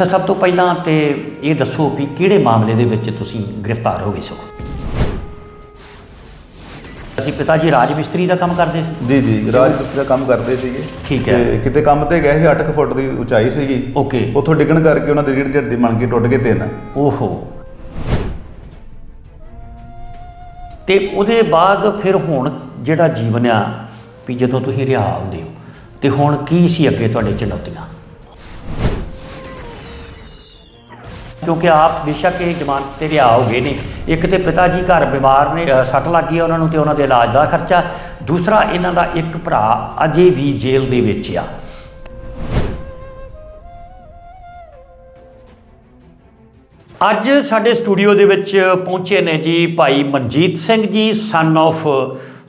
ਤਾਂ ਸਭ ਤੋਂ ਪਹਿਲਾਂ ਤੇ ਇਹ ਦੱਸੋ ਵੀ ਕਿਹੜੇ ਮਾਮਲੇ ਦੇ ਵਿੱਚ ਤੁਸੀਂ ਗ੍ਰਿਫਤਾਰ ਹੋ ਗਏ ਸੋ? ਅਸੀਂ ਪਿਤਾ ਜੀ ਰਾਜ ਮਿਸਤਰੀ ਦਾ ਕੰਮ ਕਰਦੇ ਸੀ। ਜੀ ਜੀ ਰਾਜ ਮਿਸਤਰੀ ਦਾ ਕੰਮ ਕਰਦੇ ਸੀਗੇ। ਠੀਕ ਹੈ। ਤੇ ਕਿਤੇ ਕੰਮ ਤੇ ਗਏ ਸੀ 8 ਫੁੱਟ ਦੀ ਉਚਾਈ ਸੀਗੀ। ਓਕੇ। ਉੱਥੋਂ ਡਿੱਗਣ ਕਰਕੇ ਉਹਨਾਂ ਦੀ ਰੀੜ ਦੀ ਮਣ ਕੇ ਟੁੱਟ ਗਏ ਤਿੰਨ। ਓਹੋ। ਤੇ ਉਹਦੇ ਬਾਅਦ ਫਿਰ ਹੁਣ ਜਿਹੜਾ ਜੀਵਨ ਆ ਵੀ ਜਦੋਂ ਤੁਸੀਂ ਰਿਹਾ ਹੁੰਦੇ ਹੋ ਤੇ ਹੁਣ ਕੀ ਸੀ ਅੱਗੇ ਤੁਹਾਡੇ ਚੁਣੌਤੀਆਂ? ਕਿਉਂਕਿ ਆਪ ਬੇਸ਼ੱਕ ਇਹ ਜ਼ਮਾਨਤ ਤੇ ਰਿਹਾ ਹੋ ਗਏ ਨੇ। ਇੱਕ ਤੇ ਪਿਤਾ ਜੀ ਘਰ ਬਿਮਾਰ ਨੇ ਅ, ਸੱਟ ਲੱਗ ਗਈ ਆ ਉਹਨਾਂ ਨੂੰ ਤੇ ਉਹਨਾਂ ਦੇ ਇਲਾਜ ਦਾ ਖਰਚਾ। ਦੂਸਰਾ ਇਹਨਾਂ ਦਾ ਇੱਕ ਭਰਾ ਅਜੇ ਵੀ ਜੇਲ੍ਹ ਦੇ ਵਿੱਚ ਆ। ਅੱਜ ਸਾਡੇ ਸਟੂਡੀਓ ਦੇ ਵਿੱਚ ਪਹੁੰਚੇ ਨੇ ਜੀ ਭਾਈ ਮਨਜੀਤ ਸਿੰਘ ਜੀ ਸਨ of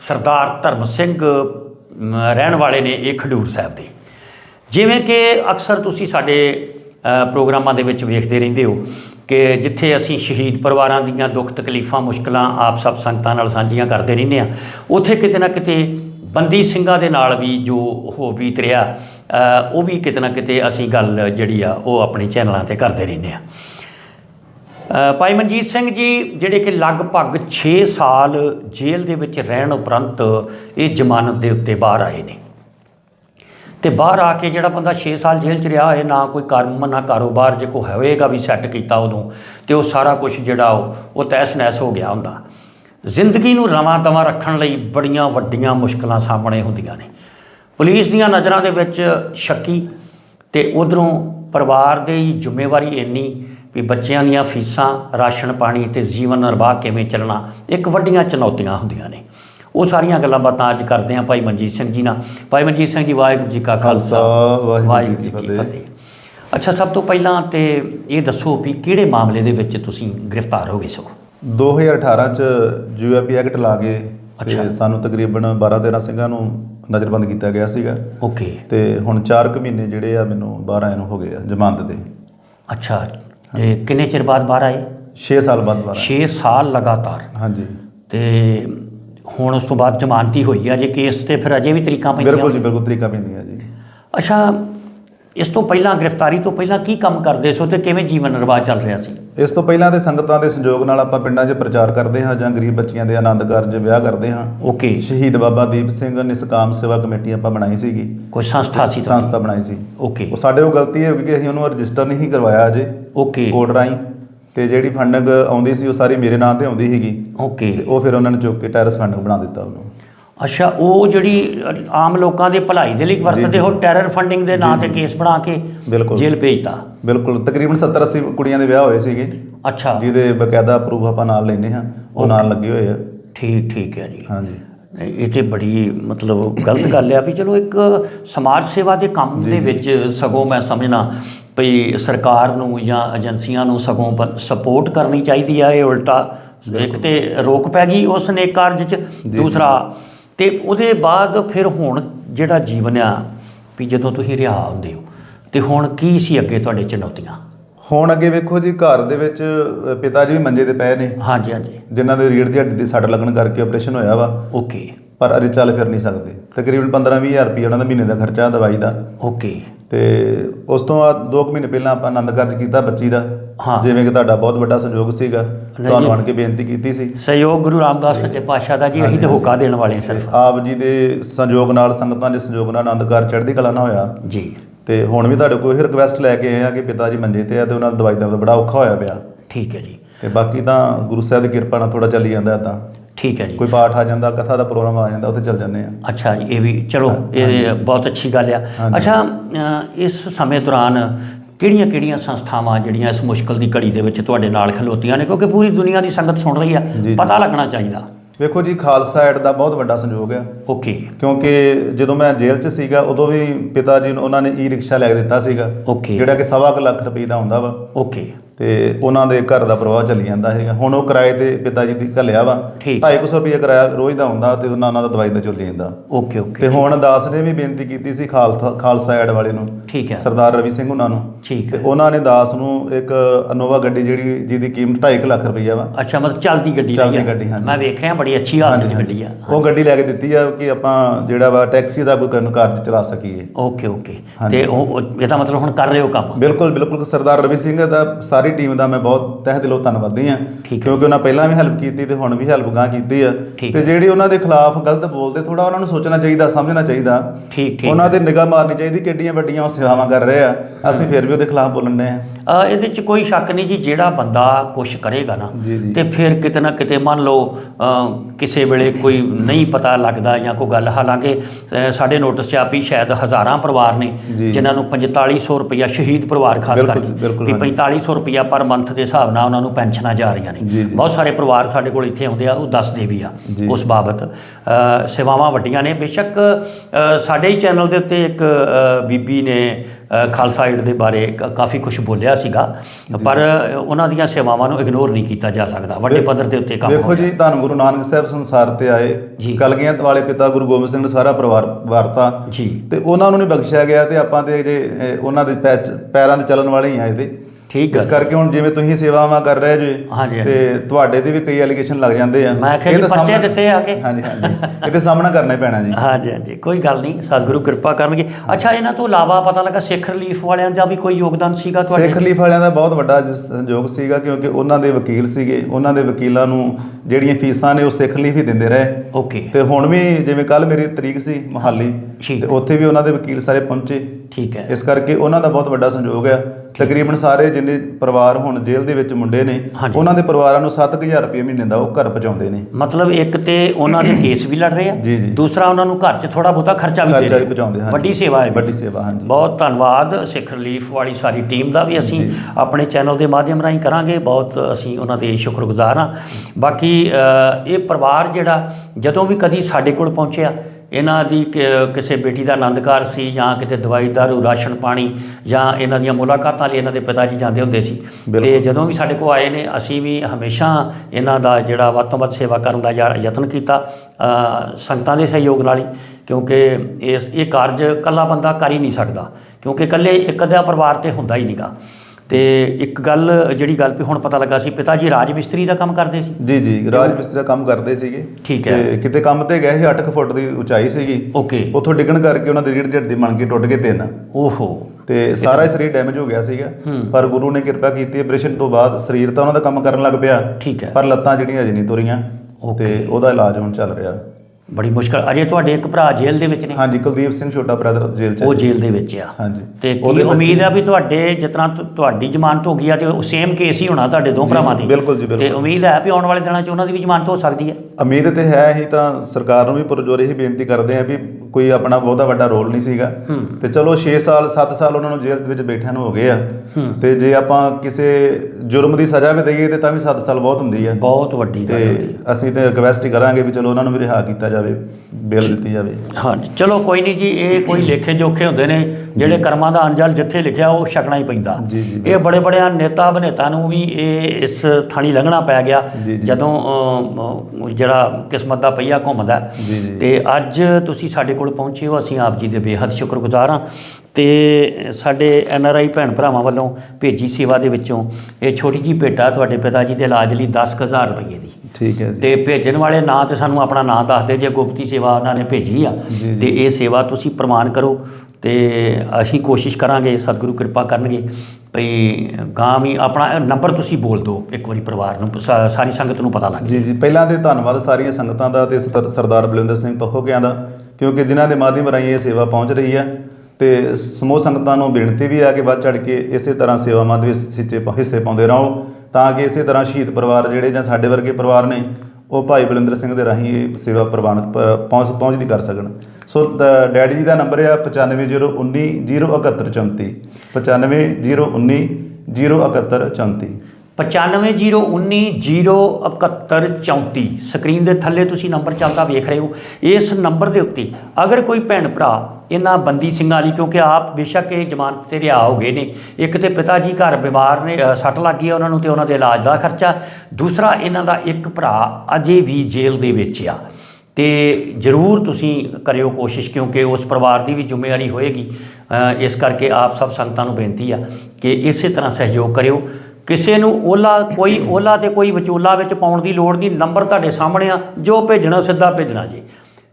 ਸਰਦਾਰ ਧਰਮ ਸਿੰਘ ਅਮ, ਰਹਿਣ ਵਾਲੇ ਨੇ ਇਹ ਖਡੂਰ ਸਾਹਿਬ ਦੇ। ਜਿਵੇਂ ਕਿ ਅਕਸਰ ਤੁਸੀਂ ਸਾਡੇ ਪ੍ਰੋਗਰਾਮਾਂ ਦੇ ਵਿੱਚ ਵੇਖਦੇ ਰਹਿੰਦੇ ਹੋ ਕਿ ਜਿੱਥੇ ਅਸੀਂ ਸ਼ਹੀਦ ਪਰਿਵਾਰਾਂ ਦੀਆਂ ਦੁੱਖ ਤਕਲੀਫਾਂ, ਮੁਸ਼ਕਲਾਂ ਆਪ ਸਭ ਸੰਗਤਾਂ ਨਾਲ ਸਾਂਝੀਆਂ ਕਰਦੇ ਰਹਿੰਦੇ ਆ ਉੱਥੇ ਕਿਤੇ ਨਾ ਕਿਤੇ ਬੰਦੀ ਸਿੰਘਾਂ ਦੇ ਨਾਲ ਵੀ ਜੋ ਹੋ ਬੀਤ ਰਿਹਾ ਉਹ ਵੀ ਕਿਤੇ ਨਾ ਕਿਤੇ ਅਸੀਂ ਗੱਲ ਜਿਹੜੀ ਆ, ਉਹ ਆਪਣੇ ਚੈਨਲਾਂ ਤੇ ਕਰਦੇ ਰਹਿੰਦੇ ਆ ਭਾਈ ਮਨਜੀਤ ਸਿੰਘ ਜੀ, ਜਿਹੜੇ ਕਿ ਲਗਭਗ 6 ਸਾਲ ਜੇਲ੍ਹ ਦੇ ਵਿੱਚ ਰਹਿਣ ਉਪਰੰਤ ਇਹ ਜ਼ਮਾਨਤ ਦੇ ਉੱਤੇ ਬਾਹਰ ਆਏ ਨੇ। ਤੇ ਬਾਹਰ ਆ ਕੇ ਜਿਹੜਾ ਬੰਦਾ 6 ਸਾਲ ਜੇਲ੍ਹ 'ਚ ਰਿਹਾ ਹੋਏ, ਨਾ ਕੋਈ ਕਰਮ ਨਾ ਕਾਰੋਬਾਰ ਜੇ ਕੋ ਹੋਵੇਗਾ ਵੀ ਸੈੱਟ ਕੀਤਾ ਉਦੋਂ, ਤੇ ਉਹ ਸਾਰਾ ਕੁਝ ਜਿਹੜਾ ਉਹ ਉਹ ਤਹਿਸ ਨਹਿਸ ਹੋ ਗਿਆ ਹੁੰਦਾ। ਜ਼ਿੰਦਗੀ ਨੂੰ ਰਵਾਂ ਤਵਾਂ ਰੱਖਣ ਲਈ ਬੜੀਆਂ ਵੱਡੀਆਂ ਮੁਸ਼ਕਲਾਂ ਸਾਹਮਣੇ ਹੁੰਦੀਆਂ ਨੇ। ਪੁਲਿਸ ਦੀਆਂ ਨਜ਼ਰਾਂ ਦੇ ਵਿੱਚ ਸ਼ੱਕੀ ਤੇ ਉਧਰੋਂ ਪਰਿਵਾਰ ਦੇ ਹੀ ਜ਼ਿੰਮੇਵਾਰੀ ਇੰਨੀ ਵੀ ਬੱਚਿਆਂ ਦੀਆਂ ਫੀਸਾਂ, ਰਾਸ਼ਨ ਪਾਣੀ ਤੇ ਜੀਵਨ ਨਿਰਵਾਹ ਕਿਵੇਂ ਚੱਲਣਾ, ਇੱਕ ਵੱਡੀਆਂ ਚੁਣੌਤੀਆਂ ਹੁੰਦੀਆਂ ਨੇ। ਉਹ ਸਾਰੀਆਂ ਗੱਲਾਂ ਬਾਤਾਂ ਅੱਜ ਕਰਦੇ ਹਾਂ ਭਾਈ ਮਨਜੀਤ ਸਿੰਘ ਜੀ ਨਾਲ। ਭਾਈ ਮਨਜੀਤ ਸਿੰਘ ਜੀ ਵਾਹਿਗੁਰੂ ਜੀ ਕਾ ਖਾਲਸਾ। ਵਾਹਿਗੁਰੂ ਜੀ ਕੀ ਫਤਿਹ। ਅੱਛਾ ਸਭ ਤੋਂ ਪਹਿਲਾਂ ਤੇ ਇਹ ਦੱਸੋ ਵੀ ਕਿਹੜੇ ਮਾਮਲੇ ਦੇ ਵਿੱਚ ਤੁਸੀਂ ਗ੍ਰਿਫਤਾਰ ਹੋ ਗਏ ਸੋ 2018 ਚ ਯੂਐਪੀ ਐਕਟ ਲਾ ਕੇ ਅੱਛਾ। ਤੇ ਸਾਨੂੰ ਤਕਰੀਬਨ 12 13 ਸਿੰਘਾਂ ਨੂੰ ਨਜ਼ਰਬੰਦ ਕੀਤਾ ਗਿਆ ਸੀਗਾ। ਓਕੇ। ਤੇ ਹੁਣ 4 ਕੁ ਮਹੀਨੇ ਜਿਹੜੇ ਆ ਮੈਨੂੰ ਬਾਹਰ ਆਏ ਨੂੰ ਹੋ ਗਏ ਆ ਜ਼ਮਾਨਤ ਤੇ ਅੱਛਾ ਤੇ ਕਿੰਨੇ ਚਿਰ ਬਾਅਦ ਬਾਹਰ ਆਏ? 6 ਸਾਲ ਬਾਅਦ ਬਾਹਰ 6 ਸਾਲ ਲਗਾਤਾਰ। ਹਾਂਜੀ। ਤੇ ਹੁਣ ਉਸ ਤੋਂ ਬਾਅਦ ਜ਼ਮਾਨਤੀ ਹੋਈ ਆ ਜੇ ਕੇਸ ਤੇ ਫਿਰ ਅਜੇ ਵੀ ਤਰੀਕਾਂ ਪੈਂਦੀਆਂ। ਬਿਲਕੁਲ ਜੀ ਬਿਲਕੁਲ ਤਰੀਕਾ ਪੈਂਦੀ ਆ ਜੀ। ਅੱਛਾ ਇਸ ਤੋਂ ਪਹਿਲਾਂ ਗ੍ਰਿਫਤਾਰੀ ਤੋਂ ਪਹਿਲਾਂ ਕੀ ਕੰਮ ਕਰਦੇ ਸੋ? ਤੇ ਕਿਵੇਂ ਜੀਵਨ ਨਿਰਵਾਹ ਚੱਲ ਰਿਹਾ ਸੀ? ਇਸ ਤੋਂ ਪਹਿਲਾਂ ਦੇ ਸੰਗਤਾਂ ਦੇ ਸੰਯੋਗ ਨਾਲ ਆਪਾਂ ਪਿੰਡਾਂ 'ਚ ਪ੍ਰਚਾਰ ਕਰਦੇ ਹਾਂ ਜਾਂ ਗਰੀਬ ਬੱਚੀਆਂ ਦੇ ਆਨੰਦ ਕਾਰਜ ਵਿਆਹ ਕਰਦੇ ਹਾਂ। ਓਕੇ। ਸ਼ਹੀਦ ਬਾਬਾ ਦੀਪ ਸਿੰਘ ਨਿਸਕਾਮ ਸੇਵਾ ਕਮੇਟੀ ਆਪਾਂ ਬਣਾਈ ਸੀਗੀ। ਕੋਈ ਸੰਸਥਾ ਸੀ? ਸੰਸਥਾ ਬਣਾਈ ਸੀ। ਓਕੇ। ਉਹ ਸਾਡੇ ਉਹ ਗਲਤੀ ਹੈ ਕਿ ਅਸੀਂ ਉਹਨੂੰ ਰਜਿਸਟਰ ਨਹੀਂ ਕਰਵਾਇਆ ਅਜੇ। ਓਕੇ। ਕੋਰਟ ਰਾਹੀਂ। ਤੇ ਜਿਹੜੀ ਫੰਡਿੰਗ ਆਉਂਦੀ ਸੀ ਉਹ ਸਾਰੀ ਮੇਰੇ ਨਾਂ ਤੇ ਆਉਂਦੀ ਸੀਗੀ। ਓਕੇ। ਤੇ ਉਹ ਫਿਰ ਉਹਨਾਂ ਨੇ ਚੁੱਕ ਕੇ ਟੈਰਸ ਫੰਡਿੰਗ ਬਣਾ ਦਿੱਤਾ ਉਹਨੂੰ। ਅੱਛਾ ਉਹ ਜਿਹੜੀ ਆਮ ਲੋਕਾਂ ਦੇ ਭਲਾਈ ਦੇ ਲਈ ਵਰਤਦੇ ਹੋ ਟੈਰਰ ਫੰਡਿੰਗ ਦੇ ਨਾਂ ਤੇ ਕੇਸ ਬਣਾ ਕੇ ਬਿਲਕੁਲ। ਜੇਲ੍ਹ ਭੇਜਤਾ? ਬਿਲਕੁਲ ਤਕਰੀਬਨ 70 80 ਕੁੜੀਆਂ ਦੇ ਵਿਆਹ ਹੋਏ ਸੀਗੇ। ਅੱਛਾ। ਜਿਹਦੇ ਬਕਾਇਦਾ ਪ੍ਰੂਫ ਆਪਾਂ ਨਾਲ ਲੈਨੇ ਹਾਂ ਉਹ ਨਾਲ ਲੱਗੇ ਹੋਏ ਆ। ਠੀਕ ਠੀਕ ਹੈ ਜੀ। ਹਾਂਜੀ। ਇਹ ਤੇ ਬੜੀ ਮਤਲਬ ਗਲਤ ਗੱਲ ਆ ਵੀ ਚਲੋ ਇੱਕ ਸਮਾਜ ਸੇਵਾ ਦੇ ਕੰਮ ਦੇ ਵਿੱਚ ਸਗੋਂ ਮੈਂ ਸਮਝਣਾ ਵੀ ਸਰਕਾਰ ਨੂੰ ਜਾਂ ਏਜੰਸੀਆਂ ਨੂੰ ਸਗੋਂ ਸਪੋਰਟ ਕਰਨੀ ਚਾਹੀਦੀ ਆ ਇਹ ਉਲਟਾ ਇੱਕ ਤੇ ਰੋਕ ਪੈ ਗਈ ਉਸ ਨੇ ਕਾਰਜ 'ਚ ਦੂਸਰਾ ਤੇ ਉਹਦੇ ਬਾਅਦ ਫਿਰ ਹੁਣ ਜਿਹੜਾ ਜੀਵਨ ਆ ਵੀ ਜਦੋਂ ਤੁਸੀਂ ਰਿਹਾ ਹੁੰਦੇ ਹੋ ਤੇ ਹੁਣ ਕੀ ਸੀ ਅੱਗੇ ਤੁਹਾਡੇ ਚੁਣੌਤੀਆਂ? ਹੁਣ ਅੱਗੇ ਵੇਖੋ ਜੀ ਘਰ ਦੇ ਵਿੱਚ ਪਿਤਾ ਜੀ ਵੀ ਮੰਜੇ ਤੇ ਪਏ ਨੇ। ਹਾਂਜੀ ਹਾਂਜੀ। ਜਿਨ੍ਹਾਂ ਦੇ ਰੀੜ ਦੀ ਹੱਡੀ ਦੀ ਸੱਟ ਲੱਗਣ ਕਰਕੇ ਆਪਰੇਸ਼ਨ ਹੋਇਆ ਵਾ। ਓਕੇ ਪਰ ਅਜੇ ਚੱਲ ਫਿਰ ਨਹੀਂ ਸਕਦੇ। ਤਕਰੀਬਨ 15 ਹਜ਼ਾਰ ਰੁਪਏ ਉਹਨਾਂ ਦਾ ਮਹੀਨੇ ਦਾ ਖਰਚਾ ਦਵਾਈ ਦਾ। ਓਕੇ ਤੇ ਉਸ ਤੋਂ ਬਾਅਦ 2 ਮਹੀਨੇ ਪਹਿਲਾਂ ਆਪਾਂ ਆਨੰਦ ਕਾਰਜ ਕੀਤਾ ਬੱਚੀ ਦਾ। ਹਾਂ। ਜਿਵੇਂ ਕਿ ਤੁਹਾਡਾ ਬਹੁਤ ਵੱਡਾ ਸੰਯੋਗ ਸੀਗਾ। ਤੁਹਾਨੂੰ ਆਣ ਕੇ ਬੇਨਤੀ ਕੀਤੀ ਸੀ। ਸਹਿਯੋਗ ਗੁਰੂ ਰਾਮਦਾਸ ਸੱਚੇ ਪਾਤਸ਼ਾਹ ਦਾ ਜੀ ਅਸੀਂ ਤੇ ਹੋਕਾ ਦੇਣ ਵਾਲੇ ਹਾਂ ਸਿਰਫ। ਆਪ ਜੀ ਦੇ ਸੰਯੋਗ ਨਾਲ ਸੰਗਤਾਂ ਦੇ ਸੰਯੋਗ ਨਾਲ ਆਨੰਦ ਕਾਰਜ ਚੜ੍ਹਦੀ ਕਲਾ ਨਾ ਹੋਇਆ। ਜੀ। ਤੇ ਹੁਣ ਵੀ ਤੁਹਾਡੇ ਕੋਲ ਇਹ ਰਿਕਵੈਸਟ ਲੈ ਕੇ ਆਏ ਆ ਕਿ ਪਿਤਾ ਜੀ ਮੰਜੇ ਤੇ ਆ ਤੇ ਉਹਨਾਂ ਦਾ ਦਵਾਈ ਦਾ ਬੜਾ ਔਖਾ ਹੋਇਆ ਪਿਆ। ਠੀਕ ਹੈ ਜੀ। ਤੇ ਬਾਕੀ ਤਾਂ ਗੁਰੂ ਸਾਹਿਬ ਦੀ ਕਿਰਪਾ ਨਾਲ ਥੋੜਾ ਚੱਲੀ ਜਾਂਦਾ ਏਦਾਂ। ਠੀਕ ਹੈ ਜੀ। ਕੋਈ ਪਾਠ ਆ ਜਾਂਦਾ ਕਥਾ ਦਾ ਪ੍ਰੋਗਰਾਮ ਆ ਜਾਂਦਾ ਉੱਥੇ ਚੱਲ ਜਾਂਦੇ ਆ। ਅੱਛਾ ਜੀ ਇਹ ਵੀ ਚਲੋ ਇਹ ਬਹੁਤ ਅੱਛੀ ਗੱਲ ਆ। ਅੱਛਾ ਇਸ ਸਮੇਂ ਦੌਰਾਨ ਕਿਹੜੀਆਂ-ਕਿਹੜੀਆਂ ਸੰਸਥਾਵਾਂ ਜਿਹੜੀਆਂ ਇਸ ਮੁਸ਼ਕਲ ਦੀ ਘੜੀ ਦੇ ਵਿੱਚ ਤੁਹਾਡੇ ਨਾਲ ਖਲੋਤੀਆਂ ਨੇ? ਕਿਉਂਕਿ ਪੂਰੀ ਦੁਨੀਆ ਦੀ ਸੰਗਤ ਸੁਣ ਰਹੀ ਆ। ਪਤਾ ਲੱਗਣਾ ਚਾਹੀਦਾ। ਵੇਖੋ ਜੀ ਖਾਲਸਾ ਐਡ ਦਾ ਬਹੁਤ ਵੱਡਾ ਸੰਯੋਗ ਆ। ਓਕੇ। ਕਿਉਂਕਿ ਜਦੋਂ ਮੈਂ ਜੇਲ੍ਹ 'ਚ ਸੀਗਾ ਉਦੋਂ ਵੀ ਪਿਤਾ ਜੀ ਨੂੰ ਉਹਨਾਂ ਨੇ ਈ ਰਿਕਸ਼ਾ ਲੈ ਕੇ ਦਿੱਤਾ ਸੀਗਾ। ਓਕੇ। ਜਿਹੜਾ ਕਿ ਸਵਾ ਲੱਖ ਰੁਪਏ ਦਾ ਹੁੰਦਾ ਵਾ। ਓਕੇ। ਤੇ ਉਹਨਾਂ ਦੇ ਘਰ ਦਾ ਪ੍ਰਵਾਹ ਚੱਲੀ ਜਾਂਦਾ ਹੈਗਾ। ਹੁਣ ਉਹ ਕਿਰਾਏ ਤੇ ਪਿਤਾ ਜੀ ਦੀ ਘੱਲਿਆ ਵਾ। ਠੀਕ। 250 ਰੁਪਏ ਕਿਰਾਇਆ ਰੋਜ਼ ਦਾ ਹੁੰਦਾ ਤੇ ਉਹਨਾਂ ਉਹਨਾਂ ਦਾ ਦਵਾਈ ਦਾ ਚੱਲੀ ਜਾਂਦਾ ਓਕੇ ਓਕੇ ਤੇ ਹੁਣ ਦਾਸ ਨੇ ਵੀ ਬੇਨਤੀ ਕੀਤੀ ਸੀ ਖਾਲਸਾ ਖਾਲਸਾ ਐਡ ਵਾਲੇ ਨੂੰ ਠੀਕ ਹੈ। ਸਰਦਾਰ ਰਵੀ ਸਿੰਘ ਉਹਨਾਂ ਨੂੰ। ਠੀਕ ਤੇ ਹੈ। ਉਹਨਾਂ ਨੇ ਦਾਸ ਨੂੰ ਇੱਕ ਅਨੋਵਾ ਗੱਡੀ ਜਿਹੜੀ ਜਿਹਦੀ ਕੀਮਤ 2.5 ਲੱਖ ਰੁਪਈਆ ਵਾ। ਅੱਛਾ ਮਤਲਬ ਚੱਲਦੀ ਗੱਡੀ ਲਈ ਚੱਲਦੀ। ਗੱਡੀ, ਹਾਂਜੀ। ਮੈਂ ਵੇਖ ਰਿਹਾ ਬੜੀ ਅੱਛੀ ਹਾਲਤ 'ਚ ਗੱਡੀ ਆ। ਉਹ ਗੱਡੀ ਲੈ ਕੇ ਦਿੱਤੀ ਆ ਕਿ ਆਪਾਂ ਜਿਹੜਾ ਵਾ ਟੈਕਸੀ ਦਾ ਕੋਈ ਕਰਨ ਕਾਰਜ ਚਲਾ ਸਕੀਏ। Okay okay. ਤੇ ਉਹ ਉਹ- ਇਹਦਾ ਮਤਲਬ ਹੁਣ ਕਰ ਰਹੇ ਹੋ ਕੰਮ? ਬਿਲਕੁਲ ਬਿਲਕੁਲ। ਸਰਦਾਰ ਰਵੀ ਸਿੰਘ ਦਾ ਸਾਰੀ ਟੀਮ ਦਾ ਮੈਂ ਬਹੁਤ ਤਹਿ ਦਿਲੋਂ ਧੰਨਵਾਦੀ ਹੈ। ਕਿਉਂਕਿ ਉਹਨਾਂ ਪਹਿਲਾਂ ਵੀ ਹੈਲਪ ਕੀਤੀ ਤੇ ਹੁਣ ਵੀ ਹੈਲਪ ਗਾਂ ਕੀਤੀ ਆ ਤੇ ਜਿਹੜੇ ਉਹਨਾਂ ਦੇ ਖਿਲਾਫ ਗਲਤ ਬੋਲਦੇ ਥੋੜਾ ਉਹਨਾਂ ਨੂੰ ਸੋਚਣਾ ਚਾਹੀਦਾ ਸਮਝਣਾ ਚਾਹੀਦਾ ਠੀਕ ਠੀਕ ਉਹਨਾਂ ਦੇ ਨਿਗਾਹ ਮਾਰਨੀ ਚਾਹੀਦੀ ਕਿ ਏਡੀਆਂ ਵੱਡੀਆਂ ਉਹ ਸੇਵਾਵਾਂ ਕਰ ਰਹੇ ਆ ਅਸੀਂ ਫਿਰ ਵੀ ਉਹਦੇ ਖਿਲਾਫ ਬੋਲਣ ਦੇ ਆ ਇਹਦੇ 'ਚ ਕੋਈ ਸ਼ੱਕ ਨਹੀਂ ਜੀ ਜਿਹੜਾ ਬੰਦਾ ਕੁਝ ਕਰੇਗਾ ਨਾ। ਤੇ ਫਿਰ ਕਿਤੇ ਨਾ ਕਿਤੇ ਮੰਨ ਲਓ ਕਿਸੇ ਵੇਲੇ ਕੋਈ ਨਹੀਂ ਪਤਾ ਲੱਗਦਾ ਜਾਂ ਕੋਈ ਗੱਲ ਹਾਲਾਂਕਿ ਸਾਡੇ ਨੋਟਿਸ 'ਚ ਆਪੀ ਸ਼ਾਇਦ ਹਜ਼ਾਰਾਂ ਪਰਿਵਾਰ ਨੇ। ਜਿਨ੍ਹਾਂ ਨੂੰ 4500 ਰੁਪਇਆ ਸ਼ਹੀਦ ਪਰਿਵਾਰ ਖਾਸ ਕਰਕੇ ਬਿਲਕੁਲ, ਵੀ ਹਾਂਜੀ। 4500 ਰੁਪਇਆ ਪਰ ਮੰਥ ਦੇ ਹਿਸਾਬ ਨਾਲ ਉਹਨਾਂ ਨੂੰ ਪੈਨਸ਼ਨਾਂ ਜਾ ਰਹੀਆਂ ਨੇ। ਬਹੁਤ ਸਾਰੇ ਪਰਿਵਾਰ ਸਾਡੇ ਕੋਲ ਇੱਥੇ ਆਉਂਦੇ ਆ ਉਹ ਦੱਸਦੇ ਵੀ ਆ। ਉਸ ਬਾਬਤ। ਸੇਵਾਵਾਂ ਵੱਡੀਆਂ ਨੇ। ਬੇਸ਼ੱਕ ਸਾਡੇ ਹੀ ਚੈਨਲ ਦੇ ਉੱਤੇ ਇੱਕ ਬੀਬੀ ਨੇ ਖਾਲਸਾ ਏਡ ਦੇ ਬਾਰੇ ਕਾਫੀ ਕੁਝ ਬੋਲਿਆ ਸੀਗਾ ਪਰ ਉਹਨਾਂ ਦੀਆਂ ਸੇਵਾਵਾਂ ਨੂੰ ਇਗਨੋਰ ਨਹੀਂ ਕੀਤਾ ਜਾ ਸਕਦਾ। ਵੱਡੇ ਪੱਧਰ ਦੇ ਉੱਤੇ ਕੰਮ ਰਿਹਾ। ਜੀ ਧੰਨ ਗੁਰੂ ਨਾਨਕ ਸਾਹਿਬ ਸੰਸਾਰ ਤੇ ਆਏ। ਕਲਗੀਆਂ ਵਾਲੇ ਪਿਤਾ ਗੁਰੂ ਗੋਬਿੰਦ ਸਿੰਘ ਸਾਰਾ ਪਰਿਵਾਰ ਵਾਰਤਾ। ਜੀ। ਤੇ ਉਹਨਾਂ ਨੂੰ ਨਹੀਂ ਬਖਸ਼ਿਆ ਗਿਆ ਤੇ ਆਪਾਂ ਤੇ ਜੇ ਉਹਨਾਂ ਦੇ ਪੈਰਾਂ ਤੇ ਚੱਲਣ ਵਾਲੇ ਹੀ ਆ ਇਹਦੇ। ਠੀਕ ਇਸ ਹੈ। ਕਰਕੇ ਹੁਣ ਜਿਵੇਂ ਤੁਸੀਂ ਸੇਵਾਵਾਂ ਕਰ ਰਹੇ ਜੀ। ਤੇ ਤੁਹਾਡੇ ਤੇ ਵੀ ਕਈ ਐਲੀਗੇਸ਼ਨ ਲੱਗ ਜਾਂਦੇ ਆ। ਮੈਂ ਕਿਹਾ ਇਹ ਜੀ ਤਾਂ ਪਰਚੇ ਦਿੱਤੇ ਆ ਕੇ। ਹਾਂਜੀ ਹਾਂਜੀ। ਇਹਦੇ ਸਾਹਮਣਾ ਕਰਨਾ ਹੀ ਪੈਣਾ ਜੀ। ਹਾਂਜੀ ਹਾਂਜੀ। ਕੋਈ ਗੱਲ ਨਹੀਂ ਸਤਿਗੁਰੂ ਕਿਰਪਾ ਕਰਨਗੇ। ਅੱਛਾ ਇਹਨਾਂ ਤੋਂ ਇਲਾਵਾ ਪਤਾ ਲੱਗਾ ਸਿੱਖ ਰਿਲੀਫ ਵਾਲਿਆਂ ਦਾ ਵੀ ਕੋਈ ਯੋਗਦਾਨ ਸੀਗਾ ਸਿੱਖ ਤੁਹਾਡੇ ਲੀਫ ਵਾਲਿਆਂ ਦਾ ਬਹੁਤ ਵੱਡਾ ਸਹਿਯੋਗ ਸੀਗਾ ਕਿਉਂਕਿ ਉਹਨਾਂ ਦੇ ਵਕੀਲ ਸੀਗੇ। ਉਹਨਾਂ ਦੇ ਵਕੀਲਾਂ ਨੂੰ ਜਿਹੜੀਆਂ ਫੀਸਾਂ ਨੇ ਉਹ ਸਿੱਖ ਲੀਫ ਹੀ ਦਿੰਦੇ ਰਹੇ। ਓਕੇ। ਤੇ ਹੁਣ ਵੀ ਜਿਵੇਂ ਕੱਲ ਮੇਰੀ ਤਰੀਕ ਸੀ ਮਹਾਲੀ। ਤੇ ਉੱਥੇ ਵੀ ਉਹਨਾਂ ਦੇ ਵਕੀਲ ਸਾਰੇ ਪਹੁੰਚੇ। ਠੀਕ ਹੈ। ਇਸ ਕਰਕੇ ਉਹਨਾਂ ਦਾ ਬਹੁਤ ਵੱਡਾ ਸੰਯੋਗ ਹੈ ਤਕਰੀਬਨ ਸਾਰੇ ਜਿੰਨੇ ਪਰਿਵਾਰ ਹੁਣ ਜੇਲ੍ਹ ਦੇ ਵਿੱਚ ਮੁੰਡੇ ਨੇ। ਉਹਨਾਂ ਦੇ ਪਰਿਵਾਰਾਂ ਨੂੰ 7000 ਰੁਪਏ ਮਹੀਨੇ ਦਾ ਉਹ ਘਰ ਪਹੁੰਚਾਉਂਦੇ ਨੇ। ਮਤਲਬ ਇੱਕ ਤੇ ਉਹਨਾਂ ਦੇ ਕੇਸ ਵੀ ਲੜ ਰਹੇ ਆ। ਦੂਸਰਾ ਉਹਨਾਂ ਨੂੰ ਘਰ 'ਚ ਥੋੜਾ ਬਹੁਤਾ ਖਰਚਾ ਵੀ ਦੇ ਖਰਚਾ ਰਹੇ ਵੀ ਪਹੁੰਚਾਉਂਦੇ ਹਨ ਵੱਡੀ ਸੇਵਾ ਹੈ ਵੱਡੀ ਸੇਵਾ ਹਾਂਜੀ। ਬਹੁਤ ਧੰਨਵਾਦ ਸਿੱਖ ਰਿਲੀਫ ਵਾਲੀ ਸਾਰੀ ਟੀਮ ਦਾ ਵੀ ਅਸੀਂ ਆਪਣੇ ਚੈਨਲ ਦੇ ਮਾਧਿਅਮ ਰਾਹੀਂ ਕਰਾਂਗੇ ਬਹੁਤ ਅਸੀਂ ਉਹਨਾਂ ਦੇ ਸ਼ੁਕਰਗੁਜ਼ਾਰ ਹਾਂ। ਬਾਕੀ ਇਹ ਪਰਿਵਾਰ ਜਿਹੜਾ ਜਦੋਂ ਵੀ ਕਦੀ ਸਾਡੇ ਕੋਲ ਪਹੁੰਚਿਆ ਇਹਨਾਂ ਦੀ ਕਿਸੇ ਬੇਟੀ ਦਾ ਆਨੰਦਕਾਰ ਸੀ ਜਾਂ ਕਿਤੇ ਦਵਾਈ ਦਾਰੂ ਰਾਸ਼ਨ ਪਾਣੀ ਜਾਂ ਇਹਨਾਂ ਦੀਆਂ ਮੁਲਾਕਾਤਾਂ ਲਈ ਇਹਨਾਂ ਦੇ ਪਿਤਾ ਜੀ ਜਾਂਦੇ ਹੁੰਦੇ ਸੀ। ਤੇ ਜਦੋਂ ਵੀ ਸਾਡੇ ਕੋਲ ਆਏ ਨੇ ਅਸੀਂ ਵੀ ਹਮੇਸ਼ਾ ਇਹਨਾਂ ਦਾ ਜਿਹੜਾ ਵੱਧ ਤੋਂ ਵੱਧ ਸੇਵਾ ਕਰਨ ਦਾ ਯਤਨ ਕੀਤਾ ਸੰਗਤਾਂ ਦੇ ਸਹਿਯੋਗ ਨਾਲ ਹੀ ਕਿਉਂਕਿ ਇਸ ਇਹ ਕਾਰਜ ਇਕੱਲਾ ਬੰਦਾ ਕਰ ਹੀ ਨਹੀਂ ਸਕਦਾ ਕਿਉਂਕਿ ਇਕੱਲੇ ਇੱਕ ਦਾ ਪਰਿਵਾਰ ਤੇ ਹੁੰਦਾ ਹੀ ਨਹੀਂਗਾ ਤੇ ਇੱਕ ਗੱਲ ਜਿਹੜੀ ਗੱਲ ਵੀ ਹੁਣ ਪਤਾ ਲੱਗਾ ਸੀ ਪਿਤਾ ਜੀ ਰਾਜ ਮਿਸਤਰੀ ਦਾ ਕੰਮ ਕਰਦੇ ਸੀ? ਜੀ ਜੀ ਰਾਜ ਮਿਸਤਰੀ ਦਾ ਕੰਮ ਕਰਦੇ ਸੀਗੇ। ਠੀਕ ਹੈ। ਤੇ ਕਿਤੇ ਕੰਮ ਤੇ ਗਏ ਸੀ 8 ਫੁੱਟ ਦੀ ਉਚਾਈ ਸੀਗੀ। ਓਕੇ। ਉੱਥੋਂ ਡਿੱਗਣ ਕਰਕੇ ਉਹਨਾਂ ਦੀ ਰੀੜ ਦੀ ਹੱਡੀ ਬਣ ਕੇ ਟੁੱਟ ਗਏ ਤਿੰਨ। ਓਹੋ। ਤੇ ਸਾਰਾ ਹੀ ਸਰੀਰ ਡੈਮੇਜ ਹੋ ਗਿਆ ਸੀਗਾ। ਪਰ ਗੁਰੂ ਨੇ ਕਿਰਪਾ ਕੀਤੀ ਆਪਰੇਸ਼ਨ ਤੋਂ ਬਾਅਦ ਸਰੀਰ ਤਾਂ ਉਹਨਾਂ ਦਾ ਕੰਮ ਕਰਨ ਲੱਗ ਪਿਆ। ਠੀਕ ਹੈ। ਪਰ ਲੱਤਾਂ ਜਿਹੜੀਆਂ ਅਜੇ ਨਹੀਂ ਤੁਰੀਆਂ। ਤੇ ਉਹਦਾ ਇਲਾਜ ਹੁਣ ਚੱਲ ਰਿਹਾ। ਬੜੀ ਮੁਸ਼ਕਲ। ਅਜੇ ਤੁਹਾਡੇ ਇੱਕ ਭਰਾ ਜੇਲ੍ਹ ਦੇ ਵਿੱਚ ਨੇ? ਹਾਂਜੀ ਕੁਲਦੀਪ ਸਿੰਘ ਛੋਟਾ ਬ੍ਰਦਰ ਜੇਲ੍ਹ ਚ ਉਹ। ਜੇਲ੍ਹ ਦੇ ਵਿੱਚ ਆ। ਹਾਂਜੀ। ਤੇ ਕੀ ਉਮੀਦ ਆ ਵੀ ਤੁਹਾਡੇ ਜਿਸ ਤਰ੍ਹਾਂ ਤੁਹਾਡੀ ਜ਼ਮਾਨਤ ਹੋ ਗਈ ਆ ਤੇ ਉਹ ਸੇਮ ਕੇਸ ਹੀ ਹੋਣਾ ਤੁਹਾਡੇ ਦੋ ਭਰਾਵਾਂ ਦੀ। ਬਿਲਕੁਲ ਜੀ, ਬਿਲਕੁਲ। ਤੇ ਉਮੀਦ ਹੈ ਵੀ ਆਉਣ ਵਾਲੇ ਦਿਨਾਂ 'ਚ ਉਹਨਾਂ ਦੀ ਵੀ ਜ਼ਮਾਨਤ ਹੋ ਸਕਦੀ ਹੈ? ਉਮੀਦ ਤੇ ਹੈ ਹੀ ਤਾਂ ਸਰਕਾਰ ਨੂੰ ਵੀ ਪੁਰਜੋਰ ਹੀ ਬੇਨਤੀ ਕਰਦੇ ਆ ਵੀ ਕੋਈ ਆਪਣਾ ਬਹੁਤਾ ਵੱਡਾ ਰੋਲ ਨਹੀਂ ਸੀਗਾ। ਤੇ ਚਲੋ 6 ਸਾਲ 7 ਸਾਲ ਉਹਨਾਂ ਨੂੰ ਜੇਲ੍ਹ ਦੇ ਵਿੱਚ ਬੈਠਿਆਂ ਨੂੰ ਹੋ ਗਏ ਆ। ਤੇ ਜੇ ਆਪਾਂ ਕਿਸੇ ਜੁਰਮ ਦੀ ਸਜ਼ਾ ਵੀ ਦਈਏ ਤੇ ਤਾਂ ਵੀ 7 ਸਾਲ ਬਹੁਤ ਹੁੰਦੀ ਆ। ਬਹੁਤ ਵੱਡੀ ਗੱਲ ਹੁੰਦੀ ਤੇ ਅਸੀਂ ਤੇ ਰਿਕਵੈਸਟ ਹੀ ਕਰਾਂਗੇ ਵੀ ਚਲੋ ਉਹਨਾਂ ਨੂੰ ਵੀ ਰਿਹਾ ਕੀਤਾ ਜਾਵੇ ਬੇਲ ਦਿੱਤੀ ਜਾਵੇ। ਹਾਂਜੀ ਚਲੋ ਕੋਈ ਨਹੀਂ ਜੀ ਇਹ ਕੋਈ ਲੇਖੇ ਜੋਖੇ ਹੁੰਦੇ ਨੇ ਜਿਹੜੇ ਕਰਮਾਂ ਦਾ ਅੰਜਲ ਜਿੱਥੇ ਲਿਖਿਆ ਉਹ ਛਕਣਾ ਹੀ ਪੈਂਦਾ। ਇਹ ਬੜੇ ਬੜਿਆਂ ਨੇਤਾ ਬਨੇਤਾ ਨੂੰ ਵੀ ਇਹ ਇਸ ਥਾਣੀ ਲੰਘਣਾ ਪੈ ਗਿਆ। ਜਦੋਂ ਜਿਹੜਾ ਕਿਸਮਤ ਦਾ ਪਹੀਆ ਘੁੰਮਦਾ। ਤੇ ਅੱਜ ਤੁਸੀਂ ਸਾਡੇ ਕੋਲ ਪਹੁੰਚੇ ਹੋ ਅਸੀਂ ਆਪ ਜੀ ਦੇ ਬੇਹੱਦ ਸ਼ੁਕਰਗੁਜ਼ਾਰ ਹਾਂ ਤੇ ਸਾਡੇ ਐਨ ਆਰ ਆਈ ਭੈਣ ਭਰਾਵਾਂ ਵੱਲੋਂ ਭੇਜੀ ਸੇਵਾ ਦੇ ਵਿੱਚੋਂ ਇਹ ਛੋਟੀ ਜੀ ਭੇਟਾ ਤੁਹਾਡੇ ਪਿਤਾ ਜੀ ਦੇ ਇਲਾਜ ਲਈ 10000 ਰੁਪਏ ਦੀ। ਠੀਕ ਹੈ ਜੀ। ਤੇ ਭੇਜਣ ਵਾਲੇ ਨਾਂ ਤੇ ਸਾਨੂੰ ਆਪਣਾ ਨਾਂ ਦੱਸ ਦਿਓ ਜੇ ਗੁਪਤੀ ਸੇਵਾ ਉਹਨਾਂ ਨੇ ਭੇਜੀ ਆ। ਤੇ ਇਹ ਸੇਵਾ ਤੁਸੀਂ ਪ੍ਰਮਾਣ ਕਰੋ ਤੇ ਅਸੀਂ ਕੋਸ਼ਿਸ਼ ਕਰਾਂਗੇ ਸਤਿਗੁਰੂ ਕਿਰਪਾ ਕਰਨਗੇ। ਭਈ ਗਾਂ ਵੀ ਆਪਣਾ ਨੰਬਰ ਤੁਸੀਂ ਬੋਲ ਦਿਓ ਇੱਕ ਵਾਰੀ ਪਰਿਵਾਰ ਨੂੰ ਸਾਰੀ ਸੰਗਤ ਨੂੰ ਪਤਾ ਲੱਗ ਜੀ ਜੀ। ਪਹਿਲਾਂ ਤੇ ਧੰਨਵਾਦ ਸਾਰੀਆਂ ਸੰਗਤਾਂ ਦਾ ਤੇ ਸਰ- ਸਰਦਾਰ ਬਲਵਿੰਦਰ ਸਿੰਘ ਪੱਖੋਕਿਆਂ ਦਾ। ਕਿਉਂਕਿ ਜਿਨ੍ਹਾਂ ਦੇ ਮਾਧਿਅਮ ਰਾਹੀਂ ਇਹ ਸੇਵਾ ਪਹੁੰਚ ਰਹੀ ਹੈ ਤੇ ਸਮੂਹ ਸੰਗਤਾਂ ਨੂੰ ਬੇਨਤੀ ਵੀ ਆ ਕਿ ਵੱਧ ਚੜ ਕੇ ਇਸੇ ਤਰ੍ਹਾਂ ਸੇਵਾਵਾਂ ਦੇ ਵਿੱਚ ਹਿੱਸੇ ਹਿੱਸੇ ਪਾਉਂਦੇ ਰਹੋ, ਤਾਂ ਕਿ ਇਸੇ ਤਰ੍ਹਾਂ ਸ਼ਹੀਦ ਪਰਿਵਾਰ ਜਿਹੜੇ ਜਾਂ ਸਾਡੇ ਵਰਗੇ ਪਰਿਵਾਰ ਨੇ, ਉਹ ਭਾਈ ਬਲਿੰਦਰ ਸਿੰਘ ਦੇ ਰਾਹੀਂ ਇਹ ਸੇਵਾ ਪ੍ਰਵਾਨ ਪ- ਪਹੁੰਚ ਪਹੁੰਚਦੀ ਕਰ ਸਕਣ। ਸੋ ਦ- ਡੈਡੀ ਜੀ ਦਾ ਨੰਬਰ ਆ 9501907134 9501907134 9501907134 ਸਕਰੀਨ ਦੇ ਥੱਲੇ ਤੁਸੀਂ ਨੰਬਰ ਚੱਲਦਾ ਵੇਖ ਰਹੇ ਹੋ। ਇਸ ਨੰਬਰ ਦੇ ਉੱਤੇ ਅਗਰ ਕੋਈ ਭੈਣ ਭਰਾ ਇਹਨਾਂ ਬੰਦੀ ਸਿੰਘਾਂ ਲਈ, ਕਿਉਂਕਿ ਆਪ ਬੇਸ਼ੱਕ ਇਹ ਜ਼ਮਾਨਤ ਤੇ ਰਿਹਾ ਹੋ ਗਏ ਨੇ, ਇੱਕ ਤੇ ਪਿਤਾ ਜੀ ਘਰ ਬਿਮਾਰ ਨੇ ਸੱਟ ਲੱਗ ਗਈ ਹੈ ਉਹਨਾਂ ਨੂੰ ਤੇ ਉਹਨਾਂ ਦੇ ਇਲਾਜ ਦਾ ਖਰਚਾ, ਦੂਸਰਾ ਇਹਨਾਂ ਦਾ ਇੱਕ ਭਰਾ ਅਜੇ ਵੀ ਜੇਲ੍ਹ ਦੇ ਵਿੱਚ ਆ। ਤੇ ਜ਼ਰੂਰ ਤੁਸੀਂ ਕਰਿਓ ਕੋਸ਼ਿਸ਼, ਕਿਉਂਕਿ ਉਸ ਪਰਿਵਾਰ ਦੀ ਵੀ ਜ਼ਿੰਮੇਵਾਰੀ ਹੋਏਗੀ। ਇਸ ਕਰਕੇ ਆਪ ਸਭ ਸੰਗਤਾਂ ਨੂੰ ਬੇਨਤੀ ਆ ਕਿ ਇਸੇ ਤਰ੍ਹਾਂ ਸਹਿਯੋਗ ਕਰਿਓ। ਕਿਸੇ ਨੂੰ ਓਲਾ, ਕੋਈ ਓਲਾ ਤੇ ਕੋਈ ਵਿਚੋਲਾ ਵਿੱਚ ਪਾਉਣ ਦੀ ਲੋੜ ਨਹੀਂ, ਨੰਬਰ ਤੁਹਾਡੇ ਸਾਹਮਣੇ ਆ, ਜੋ ਭੇਜਣਾ ਸਿੱਧਾ ਭੇਜਣਾ ਜੀ।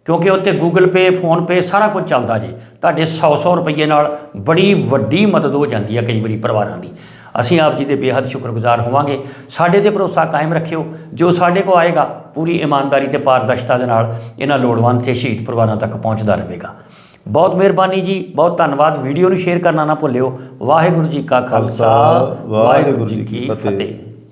ਕਿਉਂਕਿ ਉੱਤੇ ਗੂਗਲ ਪੇ ਫੋਨ ਪੇ ਸਾਰਾ ਕੁਝ ਚੱਲਦਾ ਜੀ। ਤੁਹਾਡੇ 100-100 ਰੁਪਏ ਨਾਲ ਬੜੀ ਵੱਡੀ ਮਦਦ ਹੋ ਜਾਂਦੀ ਹੈ ਕਈ ਵਾਰੀ ਪਰਿਵਾਰਾਂ ਦੀ। ਅਸੀਂ ਆਪ ਜੀ ਦੇ ਬੇਹੱਦ ਸ਼ੁਕਰਗੁਜ਼ਾਰ ਹੋਵਾਂਗੇ। ਸਾਡੇ ਤੇ ਭਰੋਸਾ ਕਾਇਮ ਰੱਖਿਓ, ਜੋ ਸਾਡੇ ਕੋ ਆਏਗਾ, ਪੂਰੀ ਇਮਾਨਦਾਰੀ ਤੇ ਪਾਰਦਰਸ਼ਤਾ ਦੇ ਨਾਲ ਇਹਨਾਂ ਲੋੜਵੰਦ ਤੇ ਸ਼ਹੀਦ ਪਰਿਵਾਰਾਂ ਤੱਕ ਪਹੁੰਚਦਾ ਰਹੇਗਾ। ਬਹੁਤ ਮਿਹਰਬਾਨੀ ਜੀ ਬਹੁਤ ਧੰਨਵਾਦ। ਵੀਡੀਓ ਨੂੰ ਸ਼ੇਅਰ ਕਰਨਾ ਨਾ ਭੁੱਲਿਓ। ਵਾਹਿਗੁਰੂ ਜੀ ਕਾ ਖਾਲਸਾ ਵਾਹਿਗੁਰੂ ਜੀ ਕੀ ਫਤਿਹ।